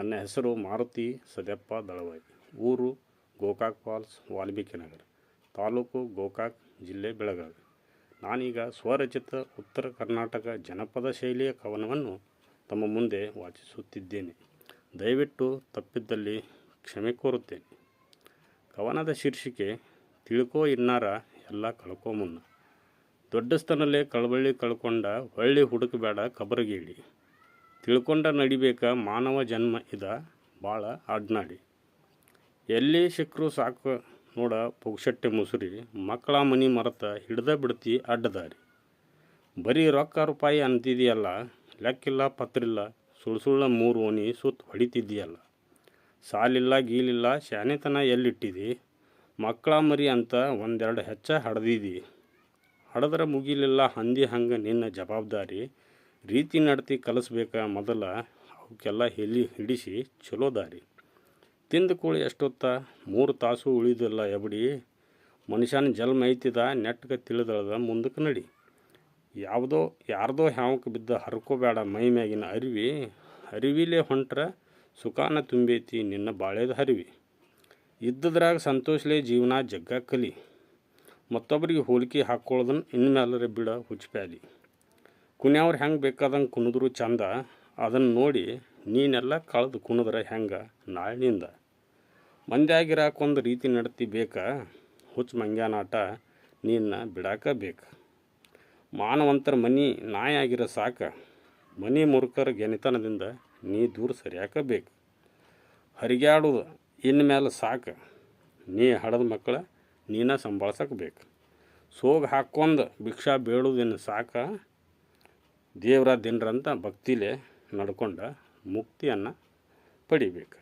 ನನ್ನ ಹೆಸರು ಮಾರುತಿ ಸದ್ಯಪ್ಪ ದಳವಾಯಿ, ಊರು ಗೋಕಾಕ್ ಫಾಲ್ಸ್, ವಾಲ್ಮೀಕಿ ನಗರ, ತಾಲೂಕು ಗೋಕಾಕ್ ಜಿಲ್ಲೆ ಬೆಳಗಾವಿ. ನಾನೀಗ ಸ್ವರಚಿತ ಉತ್ತರ ಕರ್ನಾಟಕ ಜನಪದ ಶೈಲಿಯ ಕವನವನ್ನು ತಮ್ಮ ಮುಂದೆ ವಾಚಿಸುತ್ತಿದ್ದೇನೆ. ದಯವಿಟ್ಟು ತಪ್ಪಿದ್ದಲ್ಲಿ ಕ್ಷಮೆ ಕೋರುತ್ತೇನೆ. ಕವನದ ಶೀರ್ಷಿಕೆ, ತಿಳ್ಕೋ ಇನ್ನಾರ ಎಲ್ಲ ಕಳ್ಕೋ ಮುನ್ನ. ದೊಡ್ಡಸ್ತನಲ್ಲೇ ಕಳಬಳ್ಳಿ ಕಳ್ಕೊಂಡ ಹೊಳ್ಳಿ ಹುಡುಕಬೇಡ ಕಬರಗೇಳಿ ತಿಳ್ಕೊಂಡ ನಡಿಬೇಕ ಮಾನವ ಜನ್ಮ ಇದ? ಭಾಳ ಆಡ್ನಾಡಿ. ಎಲ್ಲಿ ಸಿಕ್ಕರು ಸಾಕು ನೋಡ ಪುಗ್ಸಟ್ಟೆ ಮುಸುರಿ, ಮಕ್ಕಳ ಮನಿ ಮರತ ಹಿಡ್ದ ಬಿಡ್ತಿ ಅಡ್ಡದಾರಿ. ಬರೀ ರೊಕ್ಕ ರೂಪಾಯಿ ಅಂತಿದೆಯಲ್ಲ, ಲೆಕ್ಕಿಲ್ಲ ಪತ್ರಿಲ್ಲ ಸುಳ್ಳು ಸುಳ್ಳ ಮೂರು ಓಣಿ ಸುತ್ತ ಹೊಡಿತಿದ್ದೀಯಲ್ಲ ಸಾಲಿಲ್ಲ ಗೀಲಿಲ್ಲ ಶಾನೆತನ ಎಲ್ಲಿಟ್ಟಿದಿ? ಮಕ್ಕಳ ಮರಿ ಅಂತ ಒಂದೆರಡು ಹೆಚ್ಚ ಹಡ್ದಿದಿ. ಹಡದ್ರೆ ಮುಗಿಲಿಲ್ಲ ಹಂದಿ ಹಂಗೆ ನಿನ್ನ ಜವಾಬ್ದಾರಿ. ರೀತಿ ನಡತಿ ಕಲಿಸ್ಬೇಕ ಮೊದಲ ಅವಕ್ಕೆಲ್ಲ ಹೆಲಿ ಹಿಡಿಸಿ ಚಲೋ ದಾರಿ. ತಿಂದ ಕೂಳಿ ಎಷ್ಟೊತ್ತ? ಮೂರು ತಾಸು ಉಳಿದಿಲ್ಲ ಎಬಡಿ. ಮನುಷ್ಯನ ಜನ್ಮ ಐತಿದ, ನೆಟ್ಗೆ ತಿಳಿದಳದ ಮುಂದಕ್ಕೆ ನಡಿ. ಯಾವುದೋ, ಯಾರ್ದೋ ಹ್ಯಾವಕ್ಕೆ ಬಿದ್ದ ಹರ್ಕೋಬೇಡ ಮೈ ಮ್ಯಾಗಿನ ಅರಿವಿ. ಅರಿವಿಲೇ ಹೊಂಟ್ರೆ ಸುಖಾನ ತುಂಬೈತಿ ನಿನ್ನ ಬಾಳೆದ ಹರಿವಿ. ಇದ್ದದ್ರಾಗ ಸಂತೋಷಲೇ ಜೀವನ ಜಗ್ಗ ಕಲಿ. ಮತ್ತೊಬ್ಬರಿಗೆ ಹೋಲಿಕೆ ಹಾಕ್ಕೊಳ್ಳೋದನ್ನ ಇನ್ಮೇಲರೆ ಬಿಡ ಹುಚ್ಚಪ್ಯಾಲಿ. ಕುಣ್ಯವ್ರು ಹೆಂಗೆ ಬೇಕಾದಂಗೆ ಕುಣಿದ್ರು ಚಂದ ಅದನ್ನು ನೋಡಿ ನೀನೆಲ್ಲ ಕಳೆದು ಕುಣಿದ್ರೆ ಹೆಂಗೆ ನಾಳಿನಿಂದ? ಮಂದ್ಯಾಗಿರಾಕೊಂದು ರೀತಿ ನಡ್ತಿ ಬೇಕಾ, ಹುಚ್ಚು ಮಂಗ್ಯಾನಾಟ ನೀನ್ನ ಬಿಡಾಕ ಬೇಕು. ಮಾನವಂತರ ಮನಿ ನಾಯಿ ಆಗಿರೋ ಸಾಕ, ಮನಿ ಮುರುಕರ ಗೆನಿತನದಿಂದ ನೀ ದೂರ ಸರಿಯಾಕ ಬೇಕು. ಹರಿಗ್ಯಾಡೋದು ಇನ್ಮೇಲೆ ಸಾಕು, ನೀ ಹಡದ ಮಕ್ಕಳ ನೀನ ಸಂಭಾಳ್ಸಕ್ಕೆ ಬೇಕು. ಸೋಗ ಹಾಕ್ಕೊಂಡು ಭಿಕ್ಷಾ ಬೇಡೋದಿನ್ನು ಸಾಕ ದೇವರ ದಿನರಂತ ಭಕ್ತಿಲೇ ನಡ್ಕೊಂಡು ಮುಕ್ತಿಯನ್ನು ಪಡಿಬೇಕು.